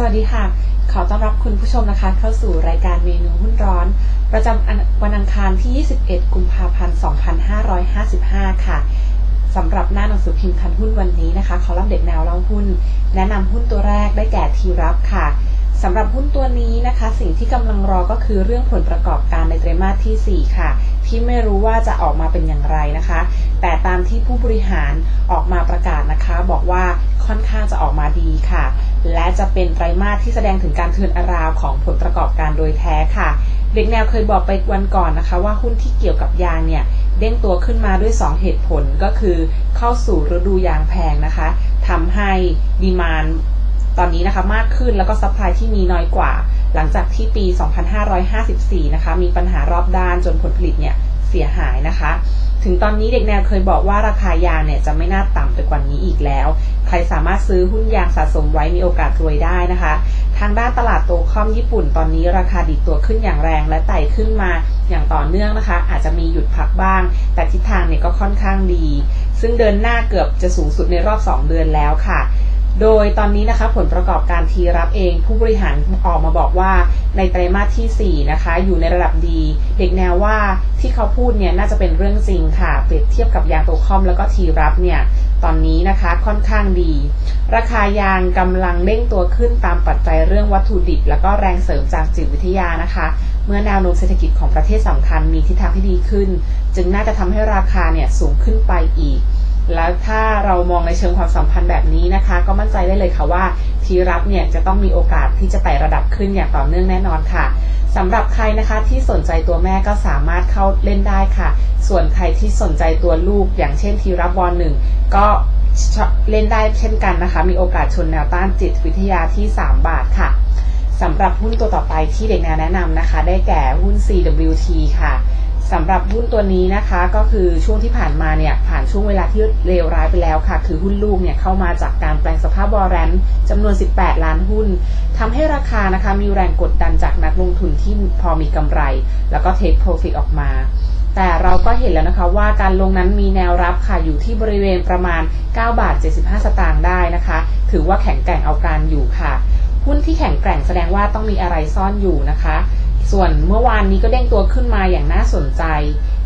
สวัสดีค่ะ ขอต้อนรับคุณผู้ชมนะคะ เข้าสู่รายการเมนูหุ้นร้อน ประจำวันอังคารที่ 21 กุมภาพันธ์ 2555 ค่ะสำหรับหน้าหนังสือพิมพ์ทันหุ้นวันนี้นะคะขอรับเด็กแนวเล่าหุ้น แนะนำหุ้นตัวแรกได้แก่ทีรับค่ะสำหรับหุ้นตัวนี้นะคะ สิ่งที่กำลังรอก็คือเรื่องผลประกอบการในไตรมาสที่ 4 ค่ะ ที่ไม่รู้ว่าจะออกมาเป็นอย่างไรนะคะ แต่ตามที่ผู้บริหารออกมาประกาศนะคะ บอกว่า ค่อนข้างจะออกมาดีค่ะ และจะเป็นไตรมาสที่แสดงถึงการเทือนอาราวของผลประกอบการโดยแท้ค่ะเด็กแนวเคยบอกไปวันก่อนนะคะ ว่าหุ้นที่เกี่ยวกับยางเนี่ยเด้งตัวขึ้นมาด้วย 2 เหตุผลก็คือเข้าสู่ฤดูยางแพงนะคะทำให้ดีมานตอนนี้นะคะมากขึ้นแล้วก็ซัพพลายที่มีน้อยกว่า หลังจากที่ปี 2554 นะคะมีปัญหารอบด้านจนผลผลิตเนี่ยเสียหายนะคะ ถึงตอนนี้เด็กแนวเคยบอกว่าราคายางเนี่ยจะไม่น่าต่ำไปกว่านี้อีกแล้ว ใครสามารถซื้อหุ้นยางสะสมไว้มีโอกาสรวยได้นะคะ ทางด้านตลาดโตคอมญี่ปุ่นตอนนี้ราคาดีตัวขึ้นอย่างแรงและไต่ขึ้นมาอย่างต่อเนื่องนะคะ อาจจะมีหยุดพักบ้าง แต่ทิศทางเนี่ยก็ค่อนข้างดี ซึ่งเดินหน้าเกือบจะสูงสุดในรอบ 2 เดือนแล้วค่ะ โดยตอนนี้นะคะผลประกอบการทีรับเอง ผู้บริหารออกมาบอกว่าในไตรมาสที่ 4 นะคะ อยู่ในระดับดี เด็กแนวว่าที่เขาพูดเนี่ยน่าจะเป็นเรื่องจริงค่ะ เปรียบเทียบกับยางโตคอมแล้วก็ทีรับเนี่ยตอนนี้นะคะค่อนข้างดี ราคายางกำลังเด้งตัวขึ้นตามปัจจัยเรื่องวัตถุดิบ แล้วก็แรงเสริมจากจิตวิทยานะคะ เมื่อแนวโน้มเศรษฐกิจของประเทศสำคัญมีทิศทางที่ดีขึ้น จึงน่าจะทำให้ราคาเนี่ยสูงขึ้นไปอีก แล้วถ้าเรามองในเชิงความสัมพันธ์แบบนี้นะคะ ก็มั่นใจได้เลยค่ะว่าทีรับเนี่ยจะต้องมีโอกาสที่จะไต่ระดับขึ้นอย่างต่อเนื่องแน่นอนค่ะสำหรับใครนะคะที่สนใจตัวแม่ก็สามารถเข้าเล่นได้ค่ะ ส่วนใครที่สนใจตัวลูกอย่างเช่นทีรับบอลหนึ่งก็เล่นได้เช่นกันนะคะ มีโอกาสชนแนวต้านจิตวิทยาที่ 3 บาทค่ะสำหรับหุ้นตัวต่อไปที่เด็กแนวแนะนำนะคะ ได้แก่หุ้น CWT ค่ะ สำหรับหุ้นตัวนี้นะคะ ก็คือช่วงที่ผ่านมาเนี่ยผ่านช่วงเวลาที่เลวร้ายไปแล้วค่ะ คือหุ้นลูกเนี่ยเข้ามาจากการแปลงสภาพวอร์เรนจำนวน 18 ล้านหุ้นทำให้ราคานะคะมีแรงกดดันจากนักลงทุนที่พอมีกำไร แล้วก็เทคโปรฟิตออกมาแต่เราก็เห็นแล้วนะคะว่าการลงนั้นมีแนวรับค่ะอยู่ที่บริเวณประมาณ 9 บาท 75 สตางค์ได้นะคะ ถือว่าแข็งแกร่งเอาการอยู่ค่ะ หุ้นที่แข็งแกร่งแสดงว่าต้องมีอะไรซ่อนอยู่นะคะ ส่วนเมื่อวานนี้ก็เด้งตัวขึ้นมาอย่างน่าสนใจ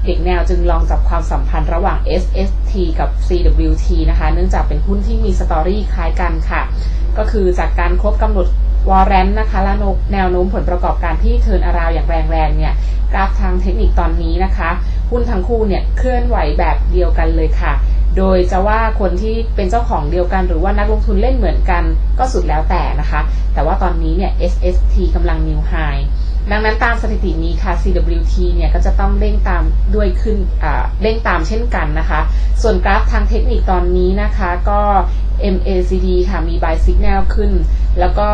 เด็กแนวจึงลองจับความสัมพันธ์ระหว่าง SST กับ CWT นะคะ เนื่องจากเป็นหุ้นที่มีสตอรี่คล้ายกันค่ะ ก็คือจากการครบกำหนดวอร์เรนนะคะและแนวโน้มผลประกอบการที่เทินอาราวอย่างแรงๆเนี่ยกราฟทางเทคนิคตอนนี้นะคะ หุ้นทั้งคู่เนี่ยเคลื่อนไหวแบบเดียวกันเลยค่ะ โดยจะว่าคนที่เป็นเจ้าของเดียวกัน หรือว่านักลงทุนเล่นเหมือนกันก็สุดแล้วแต่นะคะ แต่ว่าตอนนี้เนี่ย SST กำลังนิวไฮ ดังนั้นตามสถิตินี้ค่ะ CWT เนี่ยก็จะต้องเร่งตามด้วยขึ้นเร่งตามเช่นกันนะคะ ส่วนกราฟทางเทคนิคตอนนี้นะคะก็ MACD ค่ะมี buy signal ขึ้น แล้วก็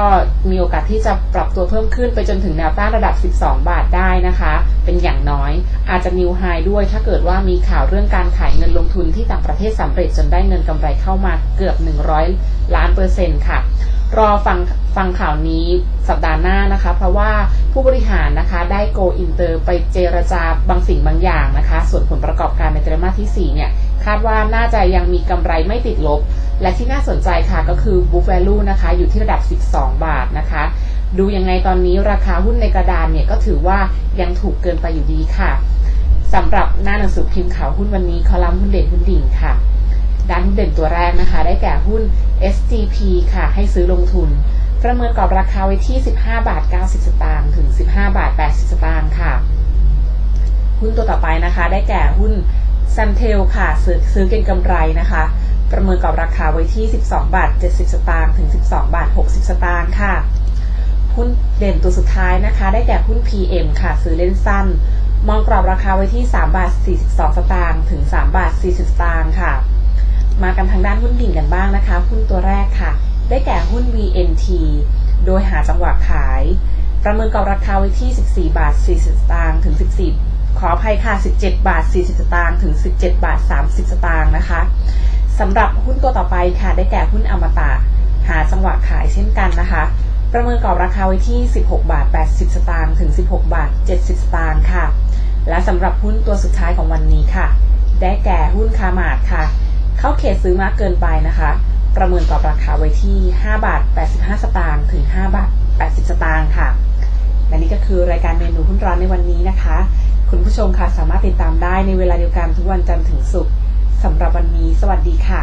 มีโอกาสที่จะปรับตัวเพิ่มขึ้นไปจนถึงแนวต้านระดับ 12 บาทได้นะคะ เป็นอย่างน้อยอาจจะ new high ด้วย ถ้าเกิดว่ามีข่าวเรื่องการขายเงินลงทุนที่ต่างประเทศสำเร็จจนได้เงินกำไรเข้ามาเกือบ 100 ล้านเปอร์เซ็นต์ค่ะ รอฟังฟังข่าวนี้สัปดาห์หน้านะคะ เพราะว่าผู้บริหารนะคะได้โกอินเตอร์ไปเจรจาบางสิ่งบางอย่างนะคะ ส่วนผลประกอบการในไตรมาสที่ 4 เนี่ย คาดว่าน่าจะยังมีกำไรไม่ติดลบ และที่น่าสนใจค่ะก็คือ book value นะคะ อยู่ที่ระดับ 12 บาทนะคะ ดูยังไงตอนนี้ราคาหุ้นในกระดานเนี่ยก็ถือว่ายังถูกเกินไปอยู่ดีค่ะสำหรับหน้าหนังสือพิมพ์ข่าวหุ้นวันนี้คอลัมน์หุ้นเด่นหุ้นดิ่งค่ะด้านหุ้นเด่นตัวแรกนะคะ ได้แก่หุ้น SGP ค่ะ ให้ซื้อลงทุน ประเมินกรอบราคาไว้ที่ 15 บาท 90 สตางค์ถึง 15 บาท 80 สตางค์ค่ะ หุ้นตัวต่อไปนะคะ ได้แก่หุ้นซันเทลค่ะ ซื้อซื้อเก็งกำไรนะคะ ประเมินกรอบราคาไว้ที่ 12 บาท 70 สตางค์ถึง 12 บาท 60 สตางค์ค่ะ หุ้นเด่นตัวสุดท้ายนะคะ ได้แก่หุ้น PM ค่ะ ซื้อเล่นสั้น มองกรอบราคาไว้ที่ 3 บาท 42 สตางค์ถึง 3 บาท 40 สตางค์ค่ะ มากันทางด้านหุ้นดิ่งกันบ้างนะคะ หุ้นตัวแรกค่ะ ได้แก่หุ้น VNT โดยหาจังหวะขาย ประเมินกอบราคาไว้ที่ 14 บาท 40 สตางค์ถึง 14 ขออภัยค่ะ 17 บาท 40 สตางค์ถึง 17 บาท 30 สตางค์นะคะสำหรับหุ้นตัวต่อไปค่ะ ได้แก่หุ้นอมตะ หาจังหวะขายเช่นกันนะคะ ประเมินกรอบราคาไว้ที่ 16 บาท 80 สตางค์ถึง 16 บาท 70 สตางค์ค่ะ และสำหรับหุ้นตัวสุดท้ายของวันนี้ค่ะ ได้แก่หุ้นคามาดค่ะ เข้าเขตซื้อมากเกินไปนะคะ ประเมินกรอบราคาไว้ที่ 5 บาท 85 สตางค์ถึง 5 บาท 80 สตางค์ค่ะ และนี่ก็คือรายการเมนูหุ้นร้อนในวันนี้นะคะ คุณผู้ชมค่ะสามารถติดตามได้ในเวลาเดียวกันทุกวันจันทร์ถึงศุกร์สำหรับวันนี้ สวัสดีค่ะ